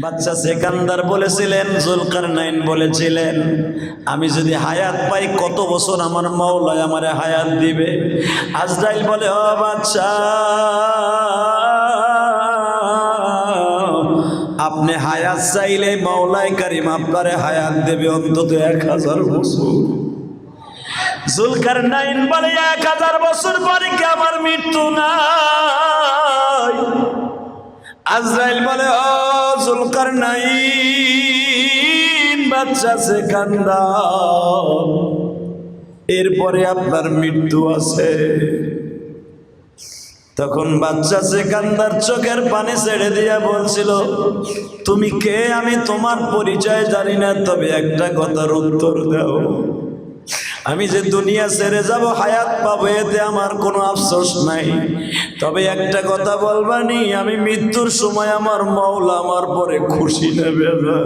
বাচ্চা সেকান্দার বলেছিলেন জুলকার নাইন বলেছিলেন, আমি যদি হায়াত পাই, কত বছর আমার মাওলায় আমারে হায়াত দিবে? আজরাইল বলে, ও বাচ্চা, আপনি হায়াত চাইলে মাওলায় কারিম আপনারে হায়াত দেবে অন্তত এক হাজার বছর। জুলকার নাইন বলে, এক হাজার বছর পরে কি আমার মৃত্যু নাই? আজরাইল বলে, ও জুলকার নাই বাচ্চা সে কান্দা। এরপরে আপনার মৃত্যু আছে। তখন বাচ্চা সেকান্দার চোখের পানি ছেড়ে দিয়া বলছিল, তুমি কে? আমি তোমার পরিচয় জানি না, তবে একটা কথার উত্তর দাও। আমি যে দুনিয়া ছেড়ে যাব, হায়াত পাবো, এতে আমার কোনো আফসোস নাই। তবে একটা কথা বলবানি আমি মৃত্যুর সময় আমার মাওলা আমার পরে খুশি নেবে না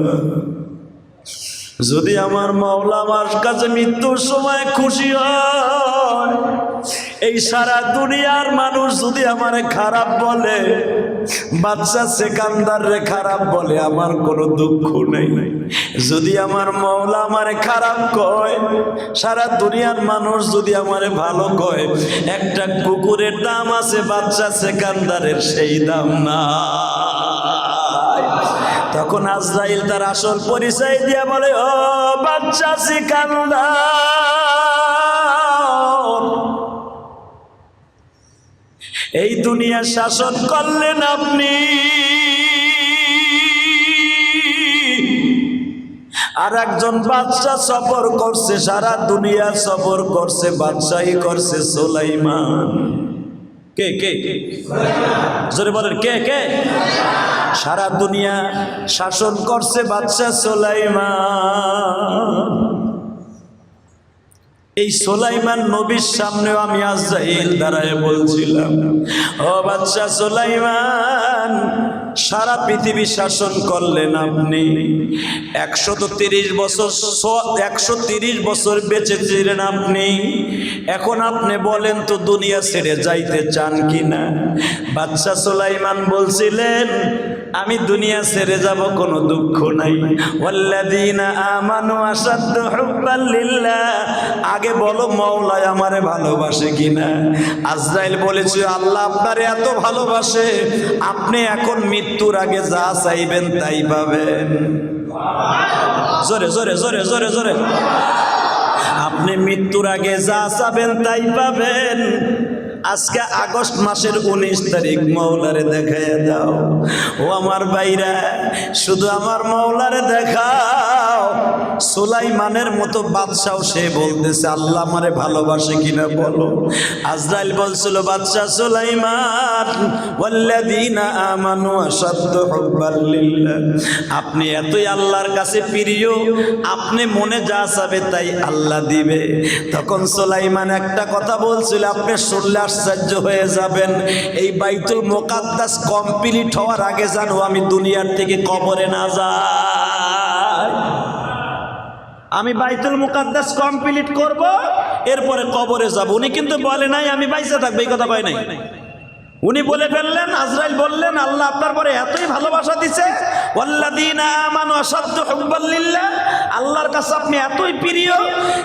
যদি আমার মাওলা আমার কাছে মৃত্যুর সময় খুশি হয় এই সারা দুনিয়ার মানুষ যদি আমারে খারাপ বলে বাচ্চা সেকান্দার রে খারাপ বলে, আমার কোনো দুঃখ নেই। যদি আমার মাওলা আমারে খারাপ কয়, সারা দুনিয়ার মানুষ যদি আমারে ভালো কয়, একটা কুকুরের দাম আছে বাচ্চা সেকান্দারের সেই দাম না তখন আজরাইল তার আসল পরিচয় দিয়া বলে, ও বাচ্চা সিকান্দার এই দুনিয়া শাসন করলেন আপনি। আর একজন বাদশা সফর করছে, সারা দুনিয়া সফর করছে, বাদশাহী করছে সোলাইমান। কে কে? জোরে বলেন, কে কে? সারা দুনিয়া শাসন করছে বাদশাহ সোলাইমান। এই সোলাইমান নবীর সামনেও আমি আজরাইল দাঁড়ায় বলছিলাম। ও বাচ্চা সোলাইমান, সারা পৃথিবী শাসন করলেন আপনি। একশত তিরিশ বছর একশো তিরিশ বছর বেঁচে ছিলেন আপনি। এখন আপনি বলেন তো দুনিয়া ছেড়ে যাইতে চান কি না বাচ্চা সোলাইমান বলছিলেন, আমি দুনিয়া ছেড়ে যাব, কোনো দুঃখ নাই। আমানু হুব্বাল লিল্লাহ। আগে বলো, মাওলায় আমারে ভালোবাসে কিনা? আজরাইল বলেছে, আল্লাহ আপনারে এত ভালোবাসে, আপনি এখন মৃত্যুর আগে যা চাইবেন তাই পাবেন। জোরে জোরে জোরে জোরে জোরে। আপনি মৃত্যুর আগে যা চাবেন তাই পাবেন। আজকে আগস্ট মাসের উনিশ তারিখ মৌলারে দেখাইয়া দাও। ও আমার বাইরা শুধু আমার মৌলারে দেখাও। সুলাইমানের মতো বাদশাও সে বলতেছে, আল্লাহ আমারে ভালোবাসে কিনা বলো? আজরাইল বলছিল, বাদশাহ সুলাইমান, ওয়াল্লাযীনা আমানু আশাদ্দু হুব্বাল লিল্লাহ। আপনি এতই আল্লাহর কাছে প্রিয়, আপনি মনে যা চাবে তাই আল্লাহ দিবে। তখন সুলাইমান একটা কথা বলছিল, আপনি শুনলে আশ্চর্য হয়ে যাবেন। এই বাইতুল মোকাদ্দাস কমপ্লিট হওয়ার আগে জানো আমি দুনিয়ার থেকে কবরে না যাই। আমি বাইতুল মুকাদ্দাস কমপ্লিট করব, এরপরে কবরে যাব। উনি কিন্তু বলে নাই, আমি বাইসে থাকব, এই কথা কয় নাই। উনি বলে ফেললেন, আজরাইল বললেন, আল্লাহ আপনার পরে এতই ভালোবাসা দিছে আল্লাহর কাছে আপনি এতই প্রিয়,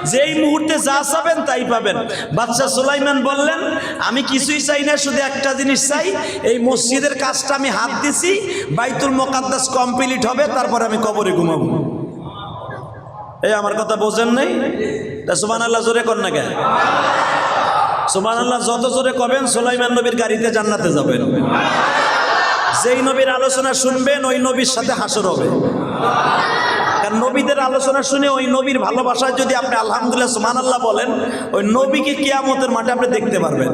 যে এই মুহূর্তে যা চাবেন তাই পাবেন। বাদশা সুলাইমান বললেন, আমি কিছুই চাই না, শুধু একটা জিনিস চাই, এই মসজিদের কাজটা আমি হাত দিছি, বাইতুল মোকাদ্দাস কমপ্লিট হবে, তারপর আমি কবরে ঘুমাবো। এই আমার কথা বোঝেন নাই? তা সুমান আল্লাহ জোরে কর না কেন? সুমান আল্লাহ যত জোরে কবেন সোলাইমান নবীর গাড়িতে জান্নাতে যাবেন। যেই নবীর আলোচনা শুনবেন, ওই নবীর সাথে হাসর হবে। কারণ নবীদের আলোচনা শুনে ওই নবীর ভালোবাসায় যদি আপনি আলহামদুলিল্লাহ সুমান আল্লাহ বলেন, ওই নবীকে কিয়ামতের মাঠে আপনি দেখতে পারবেন।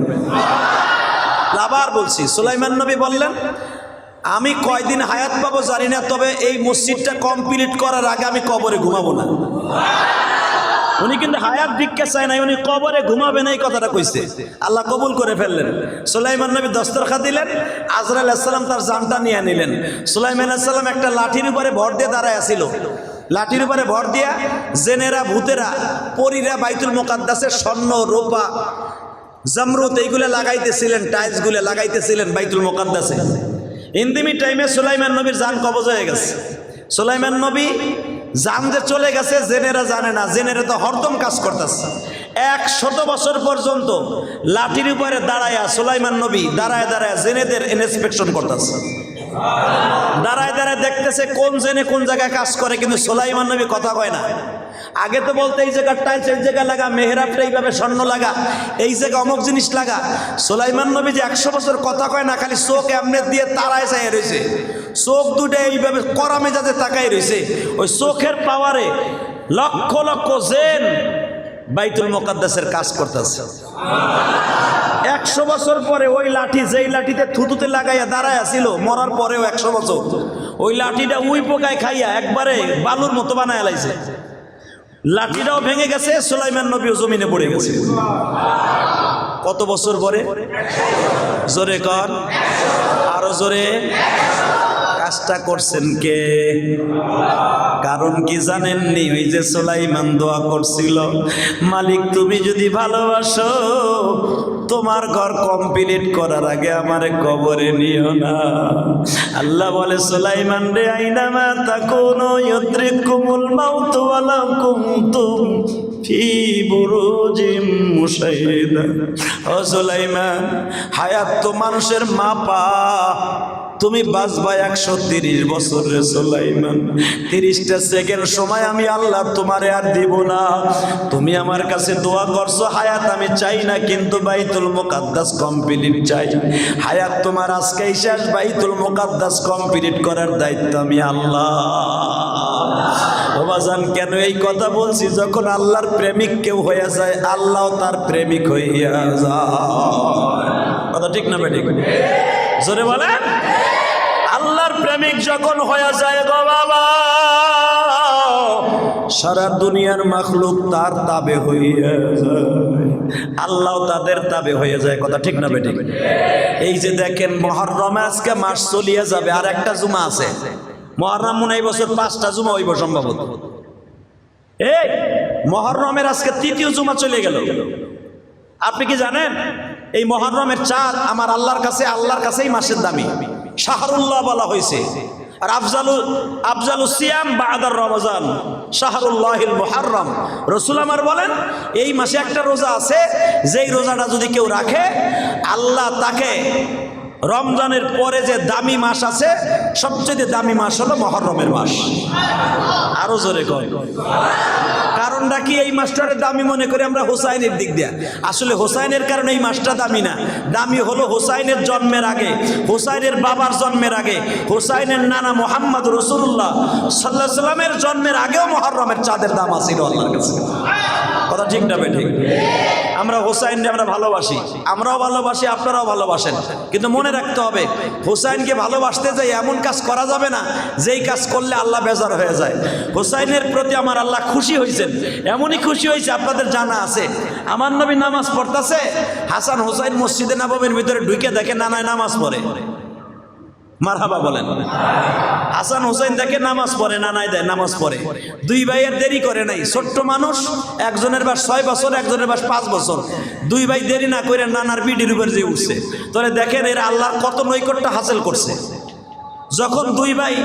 আবার বলছি, সুলাইমান নবী বললেন আমি কয়দিন হায়াত পাবো জানি না, তবে এই মসজিদটা কমপ্লিট করার আগে আমি কবরে ঘুমাবো না। উনি কিন্তু হায়াত ভিক্ষা চায় নাই, উনি কবরে ঘুমাবে না এই কথাটা কইছে। আল্লাহ কবুল করে ফেললেন। সুলাইমান নবী দস্তরখা দিলেন আজরাল আসসালাম তার জানটা নিয়ে নিলেন। সুলাইমান আসসালাম একটা লাঠির উপরে ভর দিয়ে দাঁড়ায় আসিল লাঠির উপরে ভর দিয়া জেনেরা, ভূতেরা, পরীরা বাইতুল মোকাদ্দাসের স্বর্ণ, রূপা জামরুত এইগুলো লাগাইতেছিলেন, টাইলসগুলো লাগাইতেছিলেন বাইতুল মোকাদ্দাসে। ইন্দিমি টাইমে সুলাইমান নবীর জান কবজ হয়ে গেছে। সুলাইমান নবী জান যে চলে গেছে, জেনেরা জানে না। জেনেরা তো হরদম কাজ করতেছে। এক শত বছর পর্যন্ত লাঠির উপরে দাঁড়ায়া সুলাইমান নবী দাঁড়ায় দাঁড়ায় জেনেদের ইন্সপেকশন করতেছে। দাঁড়ায় দাঁড়ায় দেখতেছে কোন জেনে কোন জায়গায় কাজ করে, কিন্তু সোলাইমান নবী কথা কয় না। আগে তো বলতে এই জায়গার টাইলস এই জায়গা লাগা, মেহরাবটা এইভাবে স্বর্ণ লাগা, এই জায়গা অমুক জিনিস লাগা। সোলাইমান নবী যে একশো বছর কথা কয় না, খালি চোখ এমনি দিয়ে তারায় চাই রয়েছে চোখ দুটো এইভাবে করা মেজাজে তাকাই রয়েছে ওই চোখের পাওয়ারে লক্ষ লক্ষ জেন বাইতুল মোকাদ্দাসের কাজ করতেছে। একশো বছর পরে ওই লাঠি, যেই লাঠিতে থুতুতে লাগাইয়া দাঁড়ায় ছিল, মরার পরেও একশো বছর। ওই লাঠিটা উই পোকায় খাইয়া একবারে বালুর মতো বানায় লাইছে। লাঠিটাও ভেঙে গেছে, সুলাইমান নবীও জমিনে পড়ে গেছে। কত বছর পরে? জোরে কর। আরও জোরে। কাজটা করছেন কে? কারণ কি জানেননি ওই যে সোলাইমান দোয়া করছিল, মালিক তুমি যদি ভালোবাসো তোমার ঘর কমপ্লিট করার আগে আমার কবরে নিও না। আল্লাহ বলে, সোলাইমান রে আইনামা তাকুনো ইয়দ্রিকুমুল মাউত ওয়ালা কুনতুম ফি বুরুজিম মুশাইদা। ও সুলাইমান, হায়াত তো মানুষের মাপা। তুমি বাঁচবা একশো তিরিশ বছর রে সোলাইমান। তিরিশটা সেকেন্ড সময় আমি আল্লাহ তোমারে আর দিব না। তুমি আমার কাছে দোয়া করছ, হায়াত আমি চাই না, কিন্তু বাইতুল মোকাদ্দাস কমপ্লিট চাই। হায়াত তোমার আজকে শেষ বাইতুল মোকাদ্দাস কমপ্লিট করার দায়িত্ব আমি আল্লাহ। বাবাজান কেন এই কথা বলছি? যখন আল্লাহর প্রেমিক কেউ হয়ে যায় আল্লাহ তার প্রেমিক হইয়া যায়। কথা ঠিক না বেঠিক জোরে বলেন। প্রেমিক যখন হয়ে যায় গো বাবা, সারা দুনিয়ার মাখলুক তার তাবে হইয়া আল্লাহ তাদের তাবে হয়ে যায়, কথা ঠিক না বেঠিক? এই যে দেখেন, মহরমে আজকে মাস চলিয়ে যাবে আর একটা জুমা আছে। মহরম মনে এই বছর পাঁচটা জুমা হইব সম্ভবত। এই, মহরমের আজকে তৃতীয় জুমা চলে গেল। আপনি কি জানেন? এই মহরমের চাঁদ আমার আল্লাহর কাছে, আল্লাহর কাছেই মাসের দামি। শাহরুল্লাহ বলা হয়েছে। আর আফজালু আফজালু সিয়াম বা আদার রমজান, শাহরুল্লাহিল মোহারম রসুল আমার বলেন, এই মাসে একটা রোজা আছে, যেই রোজাটা যদি কেউ রাখে, আল্লাহ তাকে রমজানের পরে যে দামি মাস আছে, সবচেয়ে দামি মাস হলো মহরমের মাস। আরও জোরে কয়। কারণটা কি? এই মাসটার দামি মনে করি আমরা হোসাইনের দিক দিয়ে। আসলে হোসাইনের কারণে এই মাসটা দামি না। দামি হলো হোসাইনের জন্মের আগে, হোসাইনের বাবার জন্মের আগে, হোসাইনের নানা মোহাম্মদ রসুল্লাহ সাল্লাহ সাল্লামের জন্মের আগেও মহরমের চাঁদের দাম আছে কথা ঠিক না বে ঠিক? আমরা হোসাইনকে আমরা ভালোবাসি। আমরাও ভালোবাসি, আপনারাও ভালোবাসেন। কিন্তু মনে রাখতে হবে, হোসাইনকে ভালোবাসতে যাই এমন কাজ করা যাবে না, যেই কাজ করলে আল্লাহ বেজার হয়ে যায়। হোসাইনের প্রতি আমার আল্লাহ খুশি হয়েছেন এমনই খুশি হয়েছে আপনাদের জানা আছে। আমার নবী নামাজ পড়তেছে, হাসান হোসাইন মসজিদে নবমীর ভিতরে ঢুকে দেখে নানায় নামাজ পড়ে। মারহাবা বলেন। হাসান হোসেন দেখে নামাজ পড়ে নানাই দেয়, নামাজ পড়ে। দুই ভাইয়ের দেরি করে নাই। ছোট্ট মানুষ, একজনের বাস ছয় বছর, একজনের বাস পাঁচ বছর। দুই ভাই দেরি না করে নানার বিডির উপর যে উঠছে। তাহলে দেখেন এরা আল্লাহর কত নৈকট্য হাসিল করছে। যখন দুই ভাই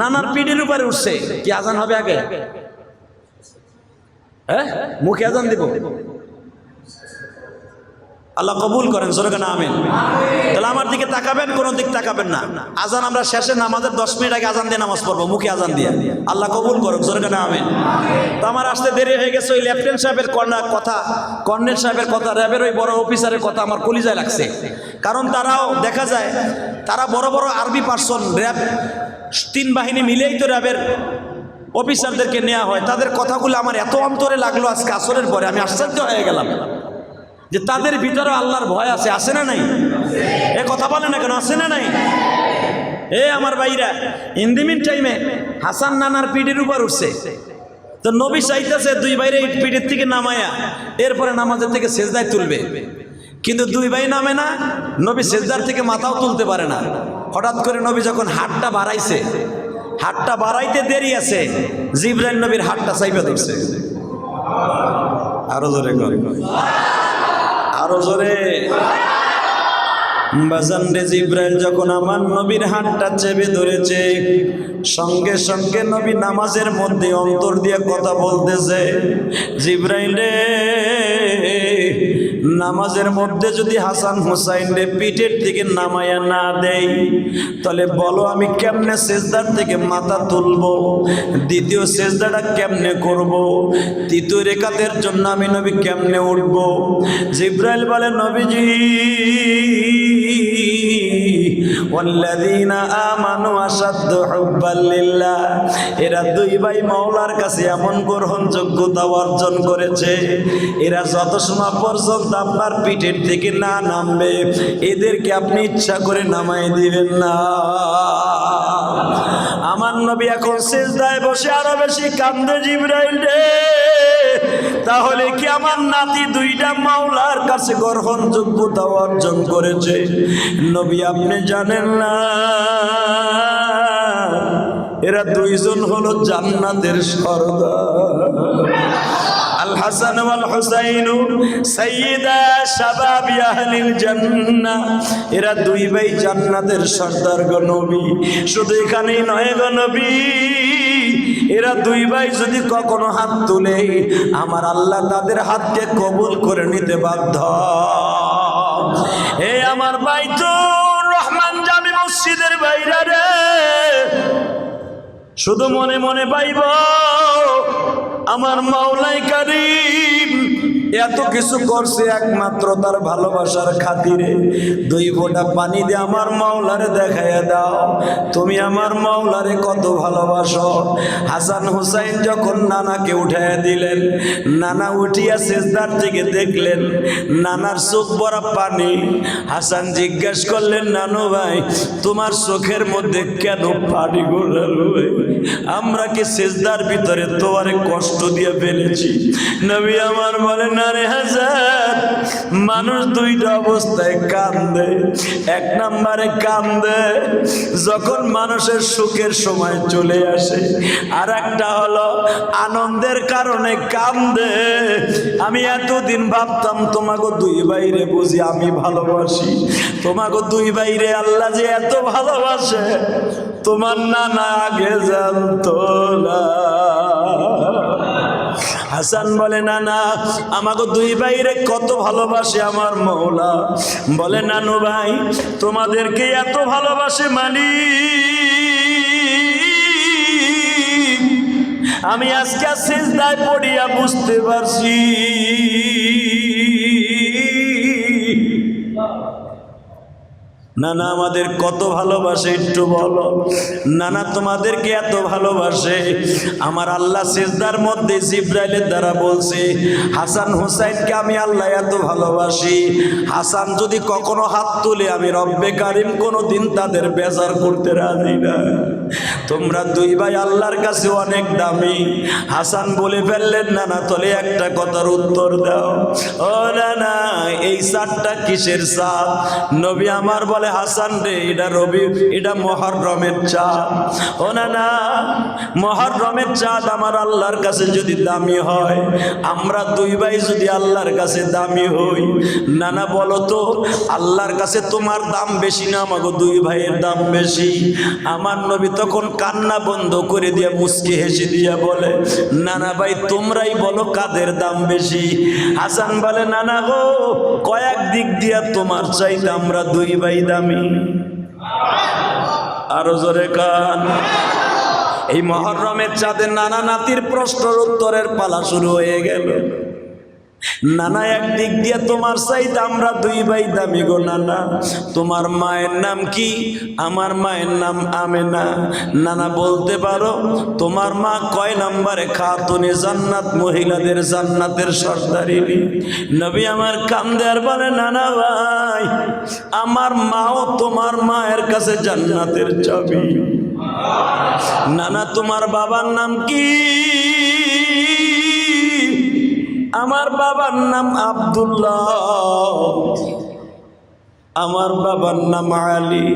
নানার পিডির উপরে উঠছে, কি আজান হবে আগে? হ্যাঁ? মুখে আজান দিব? আল্লাহ কবুল করেন সরকার আমিন? তাহলে আমার দিকে তাকাবেন কোনো দিক তাকাবেন না। আজান আমরা শেষে নামাজের দশ মিনিট আগে আজান দিয়ে নামাজ পড়ব মুখে আজান দিয়ে। আল্লাহ কবুল করুন সরকার আমিন? তো আমার আসতে দেরি হয়ে গেছে ওই লেফটেন্যান্ট সাহেবের কর্নার কথা কর্নেল সাহেবের কথা র্যাবের ওই বড় অফিসারের কথা আমার কলিজায় লাগছে। কারণ তারাও দেখা যায় তারা বড় বড় আরবি পার্সন র্যাব তিন বাহিনী মিলেই তো র্যাবের অফিসারদেরকে নেওয়া হয়। তাদের কথাগুলো আমার এত অন্তরে লাগল আজকে আসরের পরে আমি আশ্চর্য হয়ে গেলাম। যে তাদের ভিতরে আল্লাহর ভয় আছে আছে না নাই? এ কথা বলে না কেন? আছে না নাই? এ আমার ভাইরা ইন্দিমিন টাইমে হাসান নানার পিঠের উপর উঠছে। তো নবী চাইতেছে দুই এই পিঠের থেকে নামায়া, এরপরে নামাজের থেকে সেজদায় তুলবে। কিন্তু দুই ভাই নামে না, নবী সেজদার থেকে মাথাও তুলতে পারে না। হঠাৎ করে নবী যখন হাতটা বাড়াইছে, হাতটা বাড়াইতে দেরি আছে, জিব্রাইল নবীর হাতটা চাইপে ধরছে। আরও জোরে করে। আরও জোরে। জিব্রাইল যখন আমার নবীর হাতটা সঙ্গে সঙ্গে নবী নামাজের মধ্যে কথা বলতেছে, জিব্রাইল রে নামাজের মধ্যে যদি হাসান হুসাইন রে পিঠের দিকে নামায়া না দেই, তাহলে বলো আমি কেমনে সেজদার থেকে মাথা তুলবো? দ্বিতীয় সেজদাটা কেমনে করব? তৃতীয় রেখাতের জন্য আমি নবী কেমনে উঠব? জিব্রাইল বলে, নবীজি ওয়াল্লাযীনা আমানু আশাদ্দু হুব্বাল লিল্লাহ, এরা দুই ভাই মাওলার কাছে এমন গ্রহণযোগ্যতা অর্জন করেছে। এরা যত সময় পর্যন্ত আপনার পিঠের থেকে না নামবে, এদেরকে আপনি ইচ্ছা করে নামাই দিবেন না। আমার নবী এখন শেষদায় বসে আরও বেশি কান্দে জিব্রাইল রে। তাহলে কি আমার নাতি দুইটা মাওলার কাছে গ্রহণযোগ্যতা অর্জন করেছে? নবী, আপনি জানেন না। এরা দুইজন হলো জান্নাতের সর্দার। আল হাসান ওয়াল হুসাইন সাইয়্যিদা শাবাবি আহলিল জান্নাহ এরা দুই ভাই জান্নাতের সর্দার গো নবী। শুধু এখানেই নয় গো নবী। এরা দুই ভাই যদি কখনো হাত তুলে, আমার আল্লাহ তাদের হাতকে কবুল করে নিতে বাধ্য। এ আমার ভাই তো রহমান জামি মসজিদের ভাইরা রে। শুধু মনে মনে পাইব, আমার মাওলাই কারিম এত কিছু করছে একমাত্র তার ভালোবাসার খাতিরে। দুই ফোঁটা পানি দিয়ে আমার মাওলারে দেখাইয়া দাও। তুমি আমার মাওলারে কত ভালোবাসো। হাসান হুসাইন যখন নানাকে উঠাইয়া দিলেন, নানা উঠিয়া শেষদার থেকে দেখলেন, নানার চোখ ভরা পানি। হাসান জিজ্ঞেস করলেন, নানু ভাই, তোমার চোখের মধ্যে কেন পানি গোলালো আমরা কি শেষদার ভিতরে তোমার কষ্ট দিয়ে ফেলেছি? নবী আমার বলে না হাজার মানুষ দুইটা অবস্থায় কান্দে, এক নম্বরে কান্দে, যখন মানুষের সুখের সময় চলে আসে। আর একটা হলো আনন্দের কারণে কান্দে। আমি এতদিন ভাবতাম তোমাকে দুই বাইরে বুঝি আমি ভালোবাসি। তোমাকে দুই বাইরে আল্লাহ যে এত ভালোবাসে, তোমার নানা আগে জানতো না। হাসান বলে, না না আমাকে দুই ভাইরে কত ভালোবাসে আমার মৌলা বলে, নানু ভাই, তোমাদেরকে এত ভালোবাসে মানি। আমি আজকে শেষ দায় পড়িয়া বুঝতে পারছি। নানা আমাদের কত ভালোবাসে একটু বলো। নানা তোমাদেরকে এত ভালোবাসে। আমার আল্লাহ সেজদার মধ্যে জিব্রাইলের দ্বারা বলছে, হাসান হুসাইনকে আমি আল্লাহ এত ভালোবাসি। হাসান যদি কখনো হাত তুলে আমি রব্বে কারিম কোনো দিন তাদের বেজার করতে রাজি না। তোমরা দুই ভাই আল্লাহর কাছে অনেক দামি। হাসান বলে ফেললেন না না তলে একটা কথার উত্তর দাও। ও না না এই চারটা কিসের চাঁদ নবী আমার বলে হাসান রে, এটা রবি, এটা মহরমের চাঁদ। ও না না, মহরমের চাঁদ আমার আল্লাহর কাছে যদি দামি হয়, আমরা দুই ভাই যদি আল্লাহর কাছে দামি হই, না না, বলো তো, আল্লাহর কাছে তোমার দাম বেশি না আমাকে দুই ভাইয়ের দাম বেশি? আমার নবী তখন কান্না বন্ধ করে দিয়ে মুসকি হেসে দিয়া বলে নানা ভাই, তোমরাই বলো কাদের দাম বেশি? হাসান বলে নানা গো, কয়েক দিক দিয়া তোমার চাইতে আমরা দুই ভাই দামি আরও জোরে কান। এই মহরমের চাঁদের নানা নাতির প্রশ্নের উত্তরের পালা শুরু হয়ে গেল। নানা একদিক দিয়ে তোমার চাইতে আমরা দুই ভাই দামি গো নানা। তোমার মায়ের নাম কি? আমার মায়ের নাম আমেনা। নানা বলতে পারো, তোমার মা কয় নম্বরে? খাতুনে জান্নাত, মহিলাদের জান্নাতের সর্দারিনী নবী আমার কান্দে আর বলে, নানা ভাই, আমার মাও তোমার মায়ের কাছে জান্নাতের চাবি। নানা, তোমার বাবার নাম কি? আমার বাবার নাম আব্দুল্লাহ। আমার বাবার নাম আলী।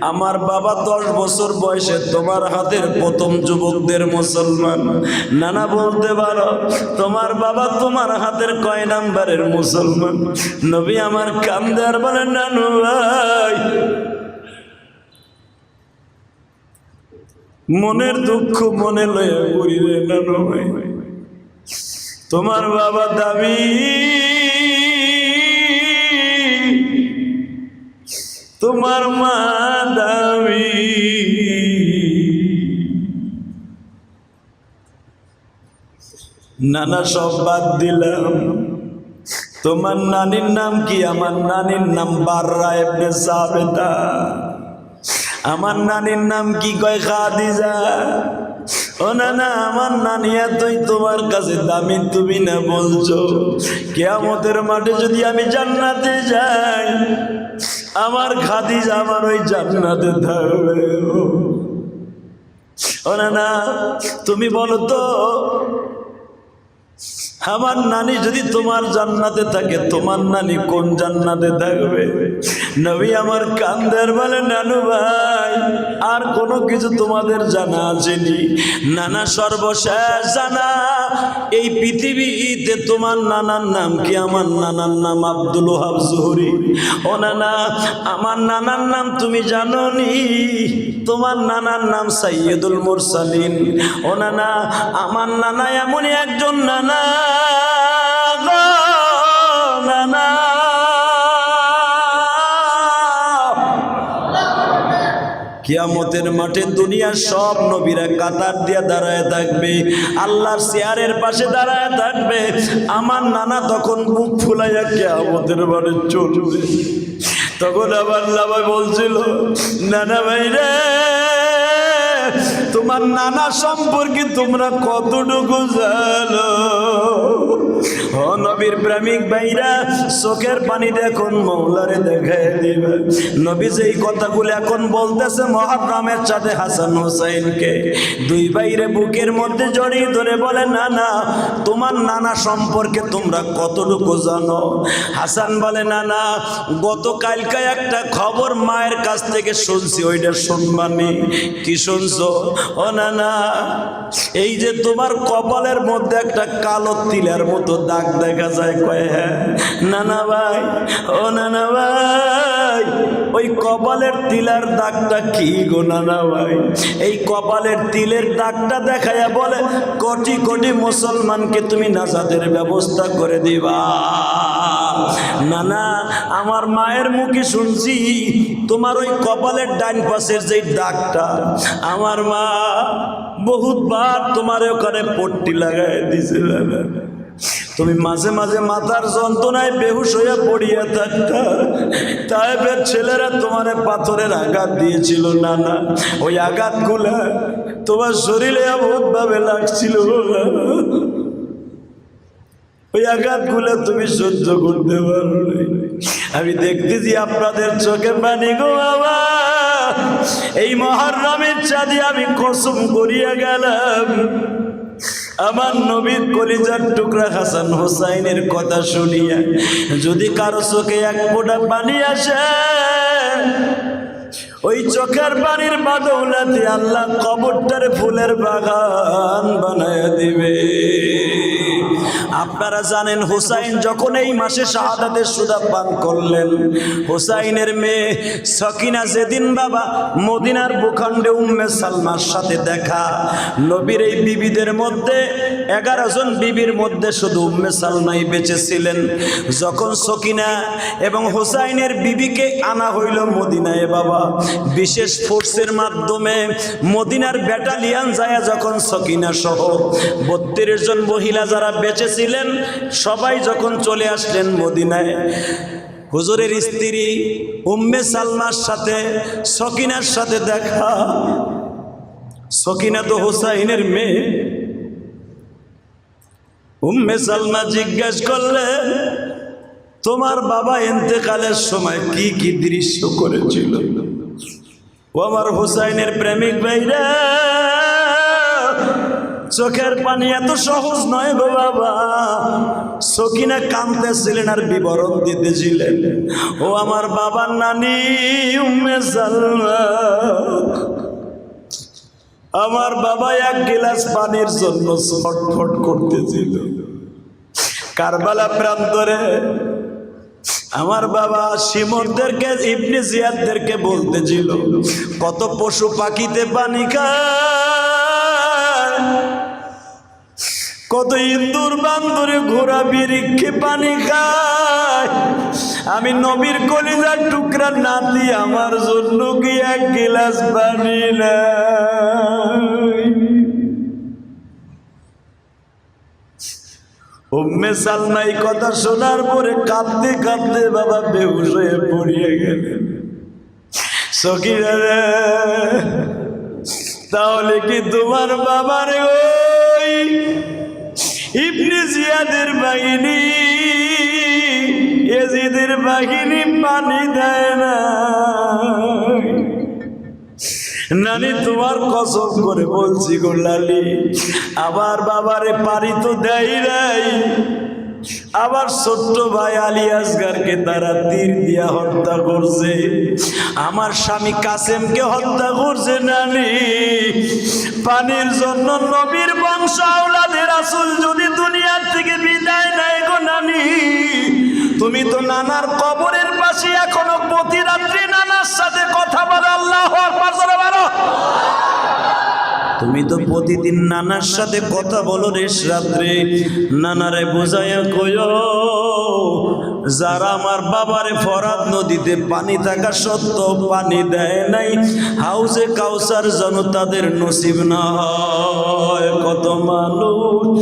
আমার বাবা দশ বছর বয়সে তোমার হাতের প্রথম যুবকদের মুসলমান। নানা বলতে পারো, তোমার বাবা তোমার হাতের কয় নাম্বারের মুসলমান? নবী আমার কান্দে আর বলে, নানু ভাই। মনের দুঃখ মনে লয়ে রে, নানু ভাই। তোমার বাবা দাবি তোমার মা দাবি। নানা সব বাদ দিলাম। তোমার নানির নাম কি? আমার নানির নাম বাররা এবনে সাবেতা। আমার নানির নাম কি কয় খাদিজা? ও না না আমার নানিয়া তুই তোমার কাছে তুমি না বলছো। কেয়ামতের মাঠে যদি আমি জান্নাতে যাই, আমার খাদিজ আমার ওই জান্নাতে থাকবে। ও না না তুমি বলো তো আমার নানি যদি তোমার জান্নাতে থাকে, তোমার নানি কোন জান্নাতে থাকবে? নবী আমার কান্দের বলে, নানু ভাই, আর কোনো কিছু তোমাদের জানা আছেনি নানা সর্বশেষ জানা, এই পৃথিবীতে তোমার নানার নাম কি? আমার নানার নাম আব্দুল হাব জহুরি। ও নানা, আমার নানার নাম তুমি জানো নি? তোমার নানার নাম সাইয়দুল মুরসালিন। ও নানা, আমার নানা এমনই একজন নানা। কিয়ামতের মাঠে দুনিয়ার সব নবীরা কাতার দিয়া দাঁড়ায় থাকবে, আল্লাহর চেয়ারের পাশে দাঁড়ায় থাকবে, আমার নানা তখন মুখ ফুলাইয়া কিয়ামতের মাঠে চলবে। তখন আবার লাভাই বলছিল, নানা ভাই রে তোমার নানা সম্পর্কে তোমরা কতটুকু জানো? ও নবীর প্রেমিক ভাইরা, চোখের পানি এখন মৌলারে দেখায় দিবে। নবী যেই কথাগুলো এখন বলতেছে মহারামের সাথে হাসান হোসাইনকে, দুই ভাইরে বুকের মধ্যে জড়িয়ে ধরে বলে না না তোমার নানা সম্পর্কে তোমরা কতটুকু জানো? হাসান বলে না না গতকালকে একটা খবর মায়ের কাছ থেকে শুনছি, ওইটা শুনবানি কি শুনছো? ও না না এই যে তোমার কপালের মধ্যে একটা কালো তিলের মতো দাগ দেখা যায় কয়ে হ্যাঁ? না না ভাই, ও না না ভাই। ওই কপালের তিলের দাগটা কি গো নানা ভাই? এই কপালের তিলের দাগটা দেখাইয়া বলে, কোটি কোটি মুসলমানকে তুমি নাজাদের ব্যবস্থা করে দিবা। নানা, আমার মায়ের মুখে শুনছি, তোমার ওই কপালের ডাইন পাশের যে দাগটা, আমার মা বহুতবার তোমার ওখানে পট্টি লাগাই দিছে তুমি মাঝে মাঝে মাথার যন্ত্রণায় বেহুশ হইয়া পড়িয়া থাকতা। তাইবের ছেলেরা তোমারে পাথরের আঘাত দিয়েছিল, না না। ওই আঘাতগুলা তোমার শরীরে বহুত ভাবে লাগছিল, না ওই আঘাতগুলো তুমি সহ্য করতে পারো আমি দেখতেছি আপনাদের চোখে পানি গো বাবা। এই মহারামের চাঁদে আমি কসম করিয়া গেলাম। আমার নবীর কলিজার টুকরা হাসান হোসাইনের কথা শুনিয়া যদি কারও চোখে এক ফোঁটা পানি আসে, ওই চোখের পানির বাদৌলাতে আল্লাহ কবরটার ফুলের বাগান বানায় দিবে। আপনারা জানেন হুসাইন যখন এই মাসে শাহাদাতের সুদা পান করলেন, হুসাইনের মেয়ে সকিনা যেদিন বাবা মদিনার ভূখণ্ডে উম্মে সালমার সাথে দেখা, নবীর এই বিবিদের মধ্যে, এগারো জন বিবির মধ্যে শুধু উম্মে সালমাই বেঁচে ছিলেন যখন সকিনা এবং হুসাইনের বিবিকে আনা হইল মদিনায় বাবা, বিশেষ ফোর্সের মাধ্যমে মদিনার ব্যাটালিয়ান যায় যখন সকিনা সহ বত্রিশ জন মহিলা যারা বেঁচে ছিলেন, সবাই যখন চলে আসলেন মদিনায়, হুজুরের স্ত্রী উম্মে সালমার সাথে, সকিনার সাথে দেখা। সকিনা তো হোসাইনের মেয়ে। উম্মে সালমা জিজ্ঞাসা করলেন, তোমার বাবা এতেকালের সময় কি কি দৃশ্য করেছিল? ও আমার হুসাইনের প্রেমিক ভাইরা চোখের পানি এত সহজ নয় গো বাবা। সকিনা কাঁদতেছিলেন আর বিবরণ দিতেছিলেন। ও আমার বাবার নানি আমার বাবা এক গিলাস পানির জন্য ছটফট করতেছিল। কারবালা প্রান্তরে আমার বাবা সিমরদেরকে ইবনে জিয়াদদেরকে বলতেছিল, কত পশু পাখিতে পানি খায়? কত ইন্দুর বান্দরে ঘোরা বিরিক্ষে পানি খায়। আমি নবীর কলিজার টুকরা নাতি, আমার জন্য কি এক গিলাস পানি উম্মে সালমা এই কথা শোনার পরে কাঁদতে কাঁদতে বাবা বেহুশ হয়ে পড়িয়ে গেলেন। সখীরা রে, তাহলে কি তোমার বাবার ওই ইবনে জিয়াদের বাহিনী এজিদের বাহিনী পানি দেয় না। নানি, তোমার কসম করে বলছি গো লালি আবার বাবারে পারি তো দেয় নাই। আবার ছোট্ট ভাই আলী আসগারকে তারা তীর দিয়া হত্যা করছে। আমার স্বামী কাসেমকে হত্যা করছে, নানি। পানির জন্য নবীর বংশ আওলাদের আসল যদি দুনিয়ার থেকে বিদায় নেয় গো নানি, তুমি তো নানার কবরের পাশে এখনও প্রতি রাত্রি নানার সাথে কথা বলো, আল্লাহ আকবার বলো। তুমি তো প্রতিদিন নানার সাথে কথা বলো রে রাত্রে। নানারে বোঝাইয়া কয় যারা আমার বাবারে ফরাত নদীতে পানি থাকা সত্ত্বেও পানি দেয় নাই হাউসে কাউসার যেন তাদের নসিব না কত মানুষ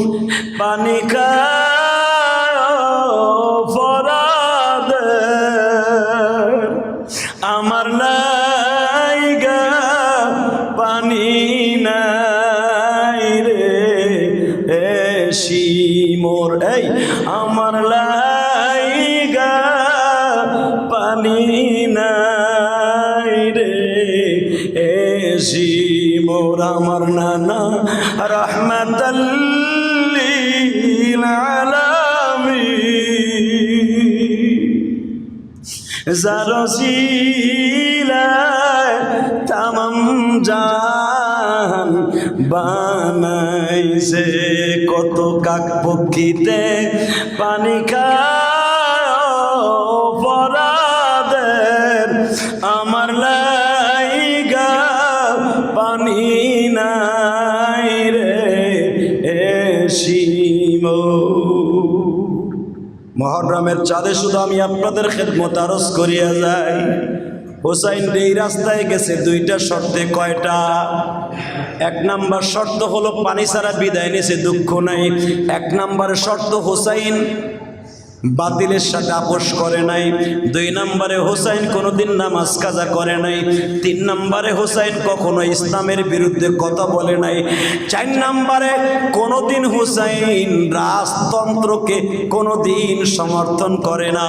পানি খায়। এই কাক পক্ষীতে পানি খাদের আমার লাইগা। পানি নাই রে এ শিমো মহরমের চাঁদে শুধু আমি আপনাদের খেদমত আরজ করিয়া যাই। হোসাইন এই রাস্তায় গেছে, দুইটা শর্তে, কয়টা? এক নাম্বার শর্ত হলো পানি ছাড়া বিদায় নিয়েছে, দুঃখ নাই। এক নাম্বারের শর্ত, হোসাইন বাতিলের সাথে আপোষ করে নাই। দুই নম্বরে, হোসাইন কোনোদিন নামাজ কাজা করে নাই। তিন নম্বরে, হোসাইন কখনো ইসলামের বিরুদ্ধে কথা বলে নাই। চার নম্বরে, কোনোদিন হুসাইন রাজতন্ত্রকে কোনোদিন সমর্থন করে না।